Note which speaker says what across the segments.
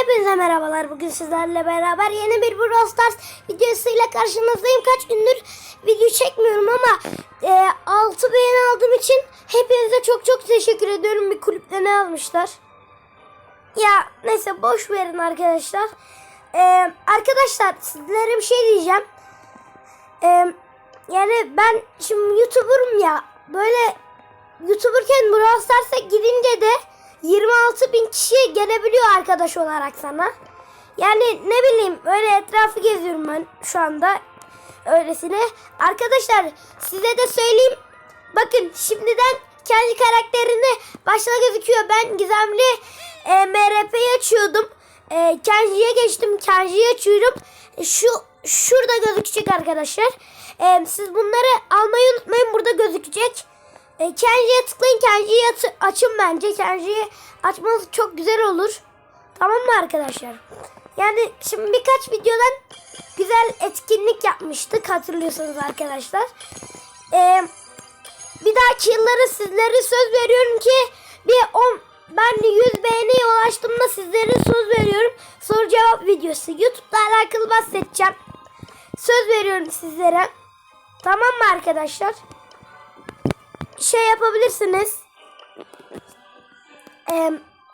Speaker 1: Hepinize merhabalar. Bugün sizlerle beraber yeni bir Brawl Stars videosuyla karşınızdayım. Kaç gündür video çekmiyorum ama e, 6 beğeni aldığım için hepinize çok çok teşekkür ediyorum. Bir kulüpte ne almışlar? Ya neyse boş verin arkadaşlar. E, arkadaşlar sizlere bir şey diyeceğim. E, yani ben şimdi YouTuber'ım ya. Böyle YouTuber'ken Brawl Stars'a gidince de 26 bin kişi gelebiliyor arkadaş olarak sana. Yani ne bileyim öyle etrafı geziyorum ben şu anda öylesine. Arkadaşlar size de söyleyeyim. Bakın şimdiden kendi karakterini başta gözüküyor. Ben gizemli e, MRP'yi açıyordum. E, Kenji'ye geçtim. Kenji'yi açıyorum. E, şu şurada gözükecek arkadaşlar. E, siz bunları almayı unutmayın. Burada gözükecek. E, Kenji'ye tıklayın. Kenji'yi açın bence. Kenji'yi açmanız çok güzel olur. Tamam mı arkadaşlar? Yani şimdi birkaç videodan güzel etkinlik yapmıştık hatırlıyorsanız arkadaşlar. E, bir dahaki yıllara sizlere söz veriyorum ki bir 10 ben de 100 beğeniye ulaştığımda sizlere söz veriyorum. Soru cevap videosu. YouTube'la alakalı bahsedeceğim. Söz veriyorum sizlere. Tamam mı arkadaşlar? Şey yapabilirsiniz. Ee,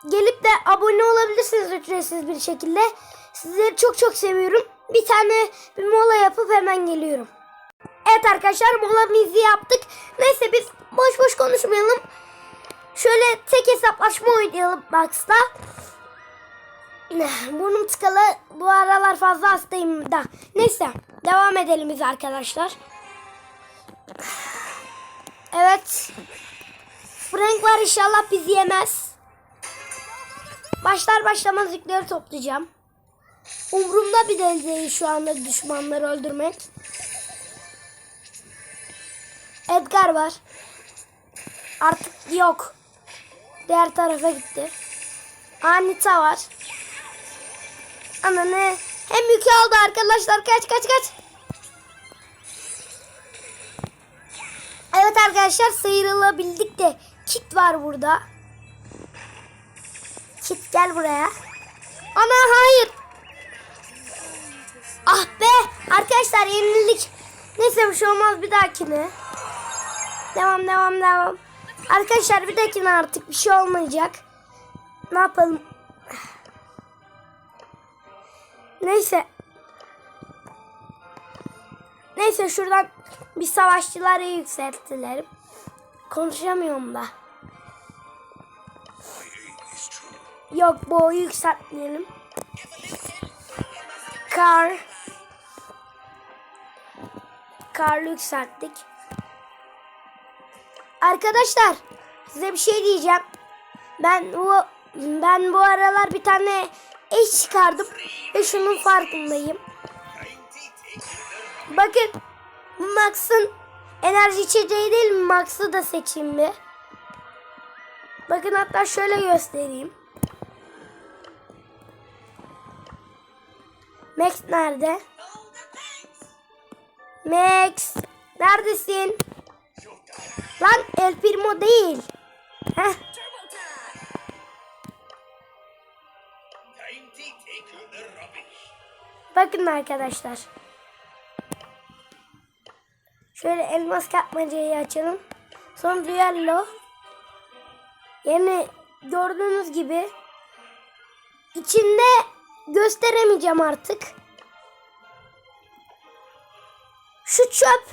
Speaker 1: gelip de abone olabilirsiniz ücretsiz bir şekilde. Sizleri çok çok seviyorum. Bir tane bir mola yapıp hemen geliyorum. Evet arkadaşlar molamızı yaptık. Neyse biz boş boş konuşmayalım. Şöyle tek hesaplaşma oynayalım Box'ta. Burnum tıkalı. Bu aralar fazla hastayım da. Neyse devam edelim biz arkadaşlar. Evet. Frank var inşallah bizi yemez. Başlar başlamaz yükleri toplayacağım. Umurumda bir de değil şu anda düşmanları öldürmek. Edgar var. Artık yok. Diğer tarafa gitti. Anita var. Ana ne? Hem yükü aldı arkadaşlar. Kaç kaç kaç. Evet arkadaşlar sıyrılabildik de kit var burada. Kit gel buraya. Ana hayır. Ah be arkadaşlar yenildik. Neyse bir şey olmaz bir dahakine. Devam devam devam. Arkadaşlar bir dahakine artık bir şey olmayacak. Ne yapalım? Neyse. Neyse şuradan bir savaşçıları yükseltilerim. Konuşamıyorum da. Yok bu yükseltmeyelim. Kar. Karlı yükselttik. Arkadaşlar size bir şey diyeceğim. Ben bu ben bu aralar bir tane eş çıkardım ve şunun farkındayım. Bakın Max'ın enerji içeceği değil mi? Max'ı da seçeyim bir. Bakın hatta şöyle göstereyim. Max nerede? Max neredesin? Lan El Primo değil. Heh. Bakın arkadaşlar. Şöyle elmas kapmacayı açalım. Sonra düello. Yani gördüğünüz gibi içinde gösteremeyeceğim artık. Şu çöp.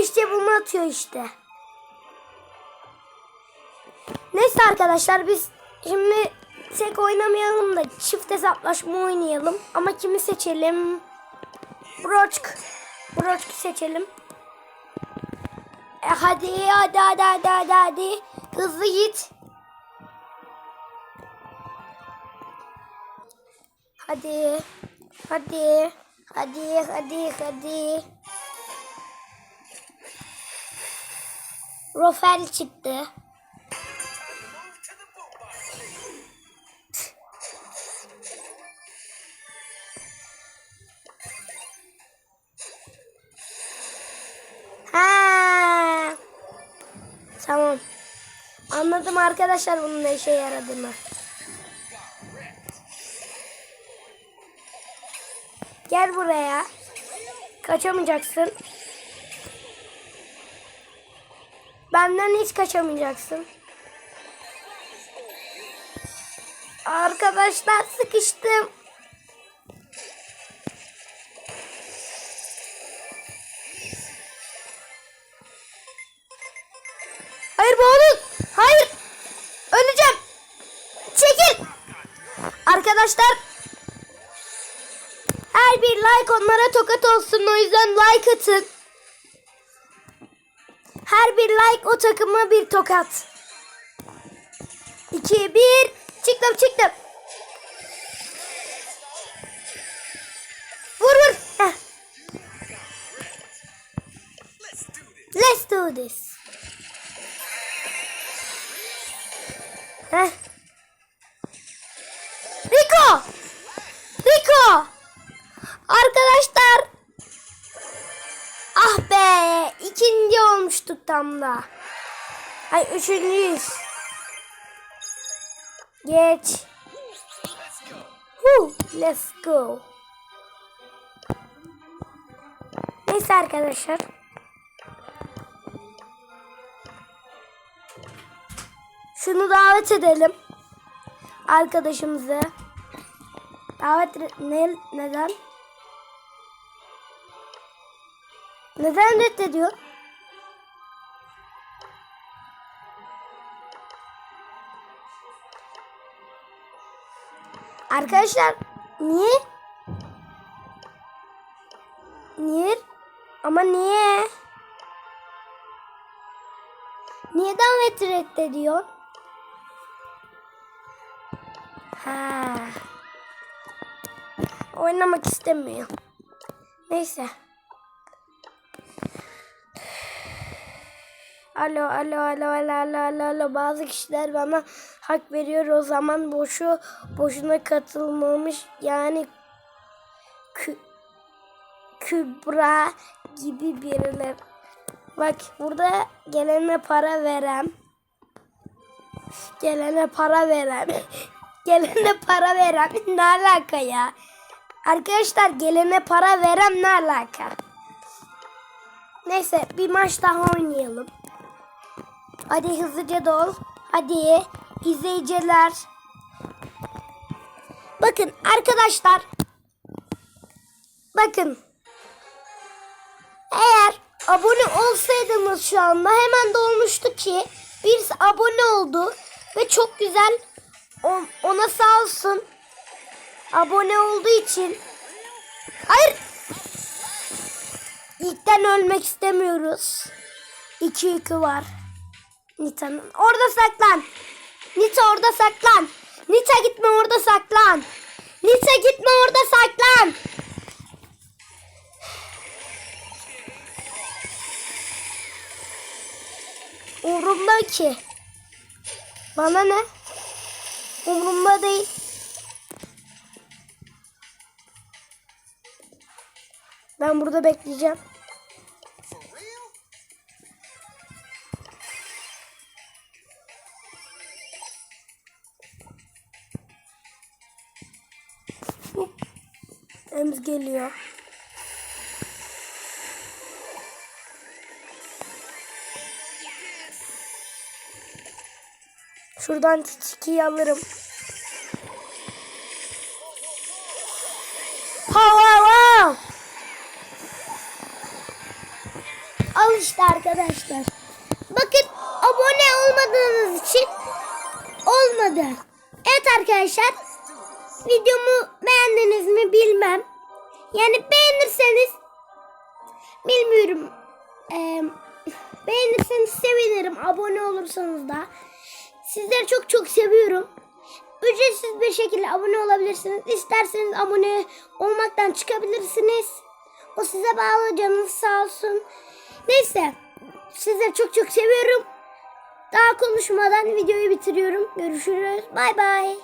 Speaker 1: İşte bunu atıyor işte. Neyse arkadaşlar biz şimdi tek oynamayalım da çift hesaplaşma oynayalım. Ama kimi seçelim? Broçk. Broçk seçelim. E hadi hadi hadi hadi hadi hadi. Hızlı git. Hadi. Hadi. Hadi hadi hadi. Rofel çıktı. Tamam. Anladım arkadaşlar bunun ne işe yaradığını. Gel buraya. Kaçamayacaksın. Benden hiç kaçamayacaksın. Arkadaşlar sıkıştım. Boğulun. Hayır. Öleceğim. Çekil. Arkadaşlar her bir like onlara tokat olsun. O yüzden like atın. Her bir like o takıma bir tokat. 2 1 çıktım çıktım. Vur vur. Heh. Let's do this. Heh. Rico! Rico! Arkadaşlar. Ah be! ikinci olmuştuk tam da. Ay üçüncüyüz. Geç. Woo, let's go. Neyse arkadaşlar. Şunu davet edelim. Arkadaşımızı. Davet ne, neden? Neden reddediyor? Arkadaşlar niye? Niye? Ama niye? Niye davet reddediyor? Ha. Oynamak istemiyor. Neyse. Alo alo alo alo alo alo alo bazı kişiler bana hak veriyor o zaman boşu boşuna katılmamış yani Kü, Kübra gibi biriler. Bak burada gelene para verem. Gelene para verem. Gelene para verem. Ne alaka ya? Arkadaşlar gelene para verem ne alaka? Neyse bir maç daha oynayalım. Hadi hızlıca dol. Hadi izleyiciler. Bakın arkadaşlar. Bakın. Eğer abone olsaydınız şu anda hemen dolmuştu ki birisi abone oldu ve çok güzel ona sağ olsun. Abone olduğu için. Hayır. İlkten ölmek istemiyoruz. 2 yükü var. Nita'nın. Orada saklan. Nita orada saklan. Nita gitme orada saklan. Nita gitme orada saklan. Umurumda ki. Bana ne? Umurumda değil. Ben burada bekleyeceğim. Ems geliyor. Şuradan çiçeği alırım. Ha ha ha. Al işte arkadaşlar. Bakın abone olmadığınız için olmadı. Evet arkadaşlar. Videomu beğendiniz mi bilmem. Yani beğenirseniz bilmiyorum. Eee beğenirseniz sevinirim. Abone olursanız da. Sizleri çok çok seviyorum. Ücretsiz bir şekilde abone olabilirsiniz. İsterseniz abone olmaktan çıkabilirsiniz. O size bağlı canınız sağ olsun. Neyse. Sizleri çok çok seviyorum. Daha konuşmadan videoyu bitiriyorum. Görüşürüz. Bay bay.